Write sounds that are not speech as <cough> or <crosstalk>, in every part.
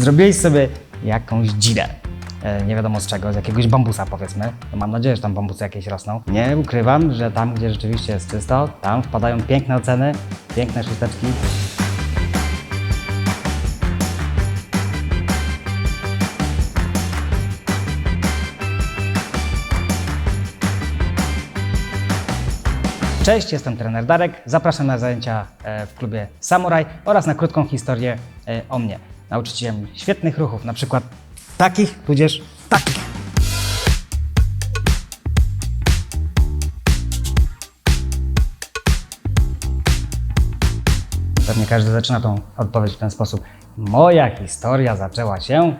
Zrobiłeś sobie jakąś dzidę. E, Nie wiadomo z czego, z jakiegoś bambusa powiedzmy. No mam nadzieję, że tam bambusy jakieś rosną. Nie ukrywam, że tam, gdzie rzeczywiście jest czysto, tam wpadają piękne oceny, piękne szósteczki. Cześć, jestem trener Darek. Zapraszam na zajęcia e, w klubie Samuraj oraz na krótką historię e, o mnie. Nauczycielem świetnych ruchów, na przykład takich, tudzież takich. Pewnie każdy zaczyna tą odpowiedź w ten sposób. Moja historia zaczęła się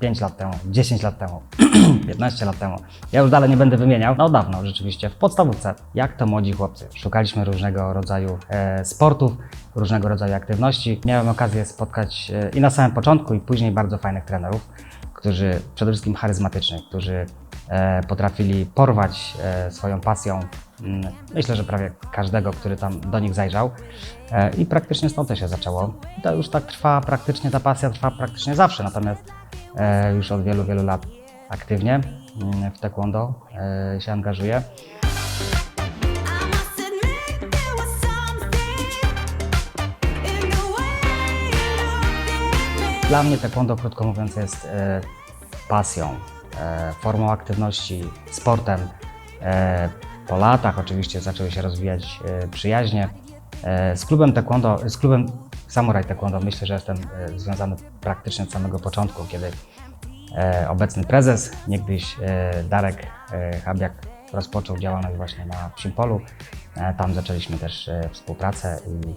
5 lat temu, 10 lat temu, <clears throat> 15 lat temu. Ja już dalej nie będę wymieniał. No dawno rzeczywiście, w podstawówce, jak to młodzi chłopcy. Szukaliśmy różnego rodzaju e, sportów, różnego rodzaju aktywności. Miałem okazję spotkać e, i na samym początku, i później bardzo fajnych trenerów, którzy przede wszystkim charyzmatycznych, którzy e, potrafili porwać e, swoją pasją. Mm, Myślę, że prawie każdego, który tam do nich zajrzał. E, I praktycznie stąd to się zaczęło. I To już tak trwa praktycznie, ta pasja trwa praktycznie zawsze, natomiast e, już od wielu, wielu lat aktywnie mm, w taekwondo e, się angażuję. Dla mnie taekwondo, krótko mówiąc, jest pasją, formą aktywności, sportem. Po latach oczywiście zaczęły się rozwijać e, przyjaźnie. E, z klubem taekwondo, z klubem Samurai Taekwondo myślę, że jestem e, związany praktycznie od samego początku, kiedy obecny prezes, niegdyś Darek Habiak rozpoczął działalność właśnie na Psim Polu. Tam zaczęliśmy też współpracę i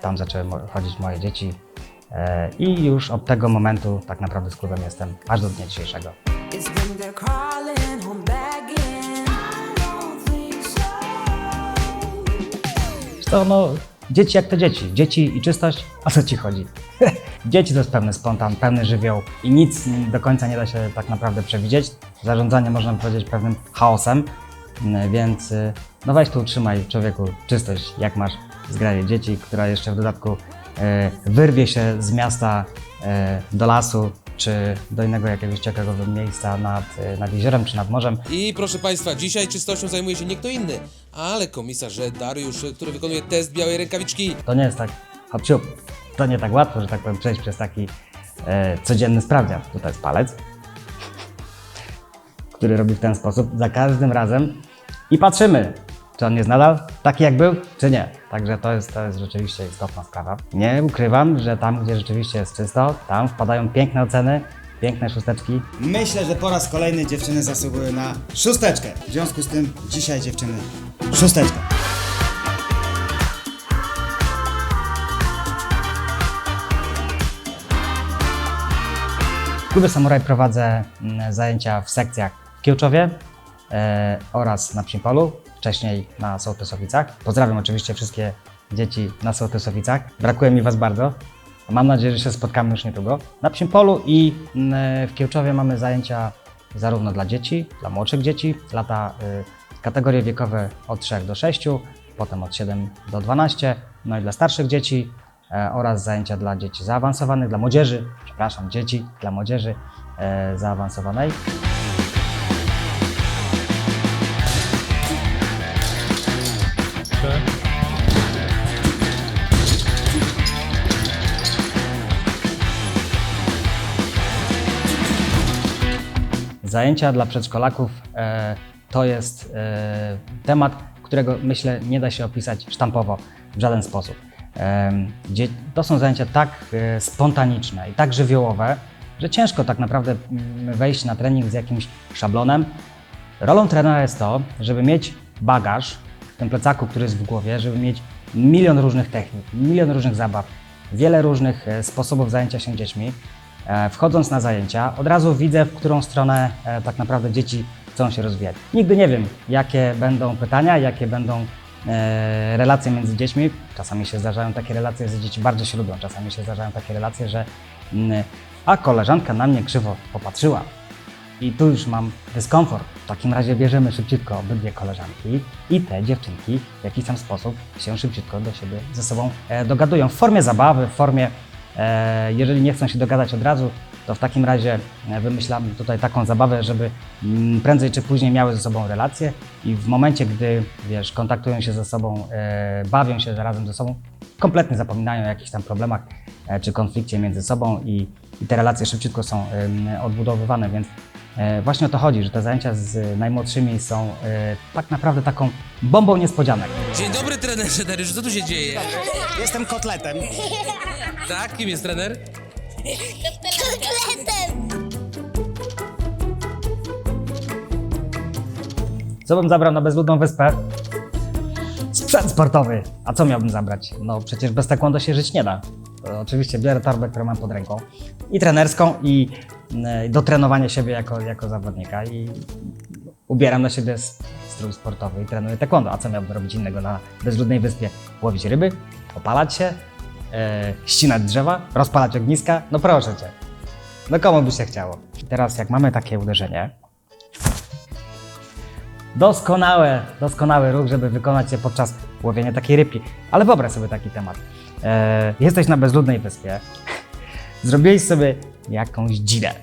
tam zaczęły chodzić moje dzieci. I już od tego momentu tak naprawdę z klubem jestem aż do dnia dzisiejszego. To no, dzieci jak to dzieci. Dzieci i czystość, o co ci chodzi? <laughs> dzieci to jest pewny spontan, pewny żywioł i nic do końca nie da się tak naprawdę przewidzieć. Zarządzanie można powiedzieć pewnym chaosem, Mm, więc y, no weź tu utrzymaj człowieku czystość, jak masz zgraje dzieci, która jeszcze w dodatku e, wyrwie się z miasta e, do lasu czy do innego jakiegoś ciekawego miejsca nad, nad jeziorem czy nad morzem. I proszę Państwa, dzisiaj czystością zajmuje się nie kto inny, ale komisarz Dariusz, który wykonuje test białej rękawiczki. To nie jest tak hop siup. To nie tak łatwo, że tak powiem, przejść przez taki e, codzienny sprawdzian. Tutaj jest palec, który robi w ten sposób za każdym razem i patrzymy, czy on jest nadal taki jak był, czy nie. Także to jest, to jest rzeczywiście istotna sprawa. Nie ukrywam, że tam, gdzie rzeczywiście jest czysto, tam wpadają piękne oceny, piękne szósteczki. Myślę, że po raz kolejny dziewczyny zasługują na szósteczkę. W związku z tym dzisiaj dziewczyny szósteczka. W klubie Samuraj prowadzę mm, zajęcia w sekcjach w Kiełczowie e, oraz na Psimpolu, wcześniej na Sołtysowicach. Pozdrawiam oczywiście wszystkie dzieci na Sołtysowicach. Brakuje mi Was bardzo. Mam nadzieję, że się spotkamy już niedługo. Na Psimpolu i mm, w Kiełczowie mamy zajęcia zarówno dla dzieci, dla młodszych dzieci, lata, y, kategorie wiekowe od 3 do 6, potem od 7 do 12, no i dla starszych dzieci e, oraz zajęcia dla dzieci zaawansowanych, dla młodzieży, przepraszam, dzieci, dla młodzieży e, zaawansowanej. Zajęcia dla przedszkolaków e, to jest e, temat, którego myślę nie da się opisać sztampowo w żaden sposób. To są zajęcia tak e, spontaniczne i tak żywiołowe, że ciężko tak naprawdę mm, wejść na trening z jakimś szablonem. Rolą trenera jest to, żeby mieć bagaż w tym plecaku, który jest w głowie, żeby mieć milion różnych technik, milion różnych zabaw, wiele różnych sposobów zajęcia się dziećmi. E, Wchodząc na zajęcia, od razu widzę, w którą stronę e, tak naprawdę dzieci chcą się rozwijać. Nigdy nie wiem, jakie będą pytania, jakie będą e, relacje między dziećmi. Czasami się zdarzają takie relacje, że dzieci bardzo się lubią. Czasami się zdarzają takie relacje, że mm, a koleżanka na mnie krzywo popatrzyła. I tu już mam dyskomfort. W takim razie bierzemy szybciutko obydwie koleżanki i te dziewczynki w jakiś tam sposób się szybciutko do siebie ze sobą dogadują. W formie zabawy, w formie jeżeli nie chcą się dogadać od razu, to w takim razie e, wymyślam tutaj taką zabawę, żeby mm, prędzej czy później miały ze sobą relacje i w momencie, gdy wiesz, kontaktują się ze sobą, e, bawią się razem ze sobą, kompletnie zapominają o jakichś tam problemach e, czy konflikcie między sobą i, i te relacje szybciutko są odbudowywane, więc e, właśnie o to chodzi, że te zajęcia z najmłodszymi są e, tak naprawdę taką bombą niespodzianek. Dzień dobry trenerze Dariusz, co tu się dzieje? Jestem kotletem. Tak, kim jest trener? Kotletem! Co bym zabrał na bezludną wyspę? Sprzęt sportowy. A co miałbym zabrać? No przecież bez taekwondo się żyć nie da. To oczywiście biorę torbę, którą mam pod ręką i trenerską i e, do trenowania siebie jako, jako zawodnika i ubieram na siebie strój sportowy i trenuję taekwondo. A co miałbym robić innego na bezludnej wyspie? Łowić ryby, opalać się, e, ścinać drzewa, rozpalać ogniska? No proszę Cię. No komu by się chciało? I teraz jak mamy takie uderzenie, Doskonałe, doskonały ruch, żeby wykonać je podczas łowienia takiej rybki. Ale wyobraź sobie taki temat. E, jesteś na bezludnej wyspie, <laughs> zrobiłeś sobie jakąś dzidę,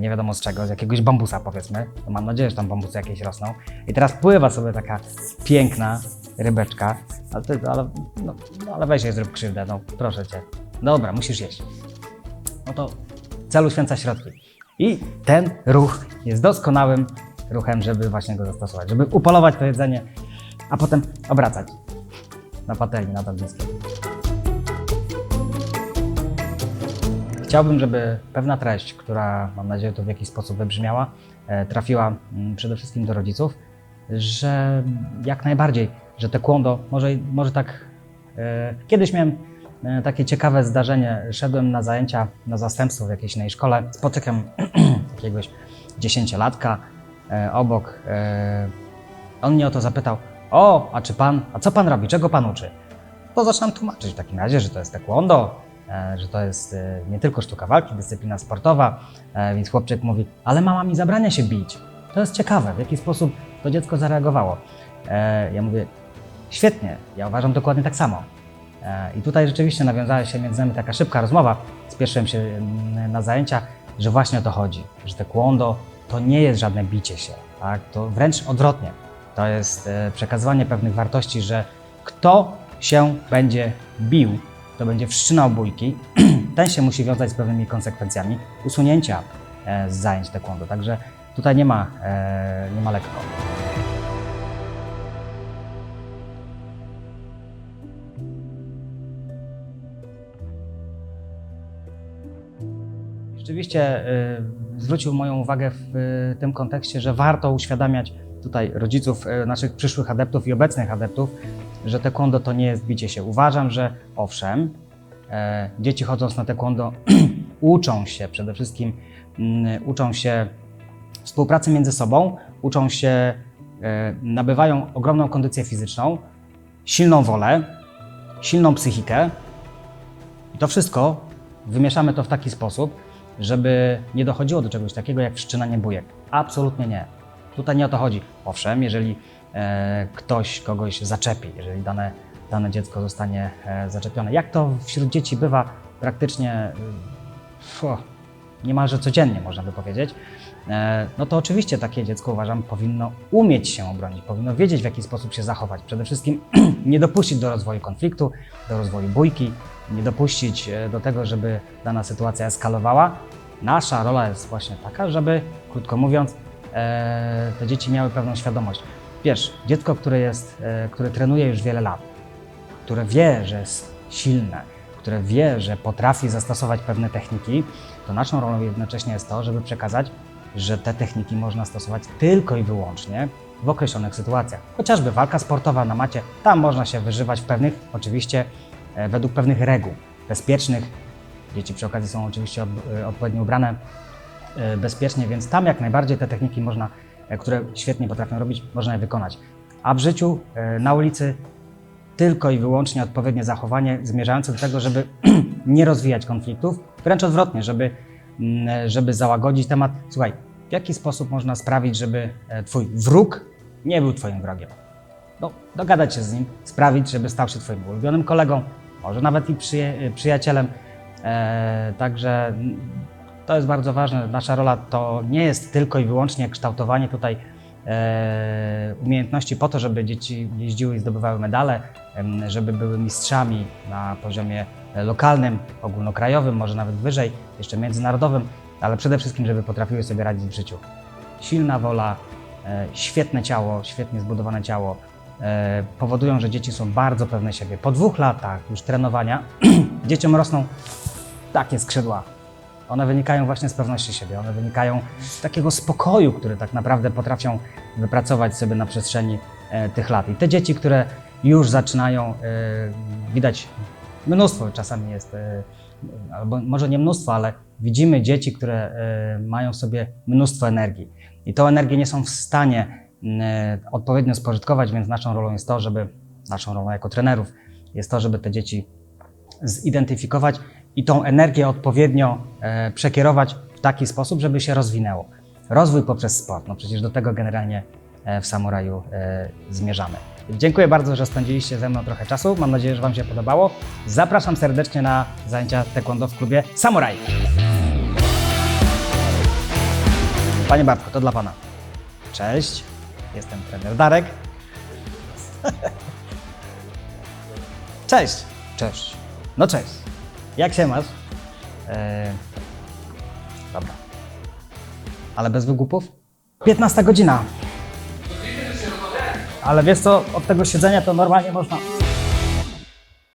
nie wiadomo z czego, z jakiegoś bambusa powiedzmy, mam nadzieję, że tam bambusy jakieś rosną. I teraz pływa sobie taka piękna rybeczka, ale, ty, ale, no, no, ale weź jej zrób krzywdę, no proszę Cię. Dobra, musisz jeść. No to celu święca środki. I ten ruch jest doskonałym ruchem, żeby właśnie go zastosować, żeby upolować to jedzenie, a potem obracać na patelni, na ogniskiem. Chciałbym, żeby pewna treść, która mam nadzieję to w jakiś sposób wybrzmiała, e, trafiła mm, przede wszystkim do rodziców, że jak najbardziej, że te kłondo, może, może tak, e, kiedyś miałem e, takie ciekawe zdarzenie, szedłem na zajęcia, na zastępstwo w jakiejś innej szkole, spotykam <clears throat> jakiegoś dziesięciolatka obok, on mnie o to zapytał, o, a czy pan, a co pan robi, czego pan uczy? To zaczynam tłumaczyć w takim razie, że to jest taekwondo, że to jest e, nie tylko sztuka walki, dyscyplina sportowa, e, więc chłopczyk mówi, ale mama mi zabrania się bić. To jest ciekawe, w jaki sposób to dziecko zareagowało. E, Ja mówię, świetnie, ja uważam dokładnie tak samo. E, I tutaj rzeczywiście nawiązała się między nami taka szybka rozmowa. Spieszyłem się mm, na zajęcia, że właśnie o to chodzi, że taekwondo to nie jest żadne bicie się, tak? to wręcz odwrotnie. To jest e, przekazywanie pewnych wartości, że kto się będzie bił, to będzie wszczynał bójki, <clears throat> ten się musi wiązać z pewnymi konsekwencjami usunięcia e, z zajęć taekwondo. Także tutaj nie ma, e, nie ma lekko. Rzeczywiście y, zwrócił moją uwagę w tym kontekście, że warto uświadamiać tutaj rodziców naszych przyszłych adeptów i obecnych adeptów, że taekwondo to nie jest bicie się. Uważam, że owszem, e, dzieci chodząc na taekwondo <clears throat> uczą się przede wszystkim, mm, uczą się współpracy między sobą, uczą się, e, nabywają ogromną kondycję fizyczną, silną wolę, silną psychikę, i to wszystko wymieszamy to w taki sposób, żeby nie dochodziło do czegoś takiego jak wszczynanie bujek. Absolutnie nie. Tutaj nie o to chodzi. Owszem, jeżeli ktoś kogoś zaczepi, jeżeli dane, dane dziecko zostanie e, zaczepione, jak to wśród dzieci bywa praktycznie y, fu, niemalże codziennie, można by powiedzieć, e, no to oczywiście takie dziecko uważam powinno umieć się obronić, powinno wiedzieć w jaki sposób się zachować. Przede wszystkim <clears throat> nie dopuścić do rozwoju konfliktu, do rozwoju bójki, nie dopuścić e, do tego, żeby dana sytuacja eskalowała. Nasza rola jest właśnie taka, żeby, krótko mówiąc, e, te dzieci miały pewną świadomość. Wiesz, dziecko, które, jest, e, które trenuje już wiele lat, które wie, że jest silne, które wie, że potrafi zastosować pewne techniki, to naszą rolą jednocześnie jest to, żeby przekazać, że te techniki można stosować tylko i wyłącznie w określonych sytuacjach. Chociażby walka sportowa na macie, tam można się wyżywać w pewnych, oczywiście e, według pewnych reguł bezpiecznych. Dzieci przy okazji są oczywiście e, odpowiednio ubrane bezpiecznie, więc tam jak najbardziej te techniki można, które świetnie potrafią robić, można je wykonać. A w życiu, e, na ulicy, tylko i wyłącznie odpowiednie zachowanie zmierzające do tego, żeby <clears throat> nie rozwijać konfliktów, wręcz odwrotnie, żeby, mm, żeby załagodzić temat. Słuchaj, w jaki sposób można sprawić, żeby e, Twój wróg nie był Twoim wrogiem? No, dogadać się z nim, sprawić, żeby stał się Twoim ulubionym kolegą, może nawet i przyje, przyjacielem, E, także to jest bardzo ważne. Nasza rola to nie jest tylko i wyłącznie kształtowanie tutaj e, umiejętności po to, żeby dzieci jeździły i zdobywały medale, żeby były mistrzami na poziomie lokalnym, ogólnokrajowym, może nawet wyżej, jeszcze międzynarodowym, ale przede wszystkim, żeby potrafiły sobie radzić w życiu. Silna wola, e, świetne ciało, świetnie zbudowane ciało e, powodują, że dzieci są bardzo pewne siebie. Po dwóch latach już trenowania <clears throat> dzieciom rosną takie skrzydła. One wynikają właśnie z pewności siebie, one wynikają z takiego spokoju, który tak naprawdę potrafią wypracować sobie na przestrzeni e, tych lat. I te dzieci, które już zaczynają, e, widać mnóstwo czasami jest, e, albo może nie mnóstwo, ale widzimy dzieci, które mają w sobie mnóstwo energii. I tą energię nie są w stanie odpowiednio spożytkować, więc naszą rolą jest to, żeby, naszą rolą jako trenerów jest to, żeby te dzieci zidentyfikować i tą energię odpowiednio e, przekierować w taki sposób, żeby się rozwinęło. Rozwój poprzez sport, no przecież do tego generalnie e, w Samuraju e, zmierzamy. Dziękuję bardzo, że spędziliście ze mną trochę czasu. Mam nadzieję, że Wam się podobało. Zapraszam serdecznie na zajęcia taekwondo w klubie Samuraj. Panie Bartku, to dla Pana. Cześć, jestem trener Darek. <laughs> Cześć. Cześć. No cześć. Jak się masz? Eee, dobra. Ale bez wygłupów? 15 godzina. Ale wiesz co, od tego siedzenia to normalnie można